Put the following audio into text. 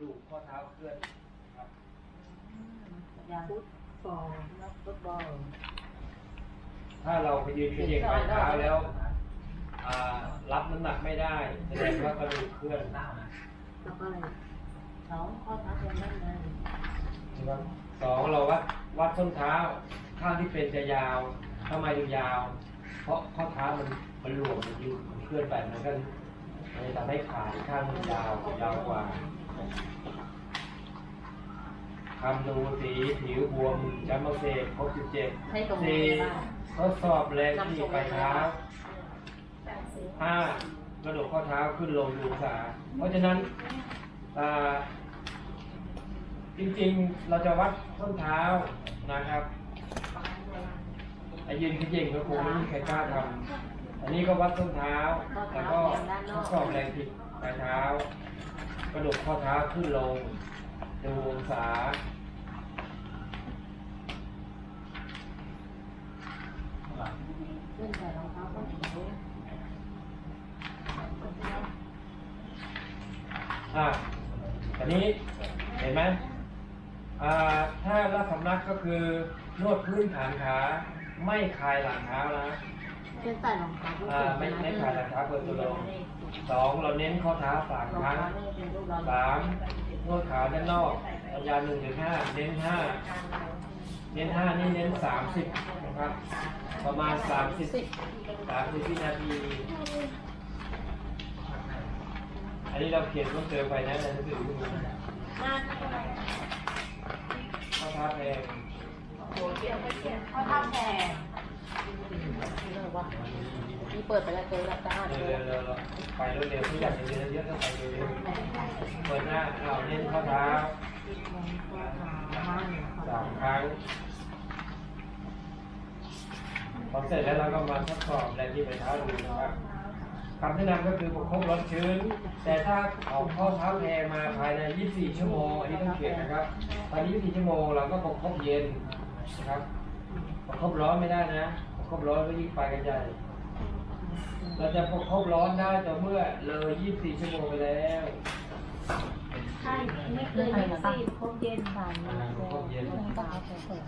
ดูข้อเท้าเคลื่อนครับยาฟุตบอลนักฟุตบอลถ้าเราไปยืนเขย่งปลายเท้าแล้วอ่ารับน้ำหนักไม่ได้แสดงว่ากระดูกเคลื่อนแล้วก็อะไรสองข้อเท้าตรงนั้นเลยนะครับสองเราวัดวัดส้นเท้าข้างที่เป็นจะยาวทำไมถึงยาว เพราะข้อเท้ามันมันหลวมมันยืดมันเคลื่อนไปมันก็มันจะทำให้ขาอีกข้างมันยาวยาวกว่า คำนูสีผิวบวมจำมาเสกครบสิบเจ็ดให้ตรงสี่นี้ได้ทดสอบแรงที่ปลายเท้าห้ากระดูกข้อเท้าขึ้นลงดูองศาเพราะฉะนั้นอ่าจริงๆ เราจะวัดส้นเท้านะครับไอ้ยืนขยิงก็คงไม่มีใครกล้าทำอันนี้ก็วัดส้นเท้า แล้วก็ทดสอบแรงผิดปลายเท้าก ระดูกข้อเท้าขึ้นลง ดูองศาเล่นใส่รองเท้าก็ถึงนี้อ่าอันนี้เห็นไหมอ่าถ้าลักสำนักก็คือนวดพื้นฐานขา ไม่คลายหลังเท้านะ เล่นใส่รองเท้าก็อ่าถึงไม่ไม่คลายหลังเท้าเปิดตัวลงสองเราเน้นข้อเท้าสามรองครั้งเท้านี่เป็นรูปเราสามนวดขาด้านนอกระยะหนึ่งถึงห้าเน้นห้าเน้นห้านี่เน้นสามสิบนะครับ ประมาณสามสิบสามสิบวินาที อันนี้เราเขียนเพิ่มเติมไปนะในหนังสือพวกนี้ข้อเท้าแพงเขาทำแพง นี่เปิดไปแล้วเจอแล้วจ้าเร็วๆเร็วไปเร็วๆที่อยากจะเรียนเยอะๆก็ไปเร็วๆเปิดหน้าเราเน้นข้อเท้าสามครั้งพอเสร็จแล้วเราก็มาทดสอบแรงที่ไปเท้าดูนะครับคำแนะนำก็คือประคบร้อนชื้น แต่ถ้าเอาข้อเท้าแพงมาภายใน 24 ชั่วโมง อันนี้ต้องเขียนนะครับภายใน 24 ชั่วโมงเราก็ประคบเย็นนะครับประคบร้อนไม่ได้นะ ประคบร้อนก็ยิ่งไปกันใหญ่เราจะประคบร้อนได้ต่อเมื่อเลย24 ชั่วโมงไปแล้วใช่ไม่เกินยี่สิบครบเย็นผ่านมาประคบเย็นต้องเอาไปเปิด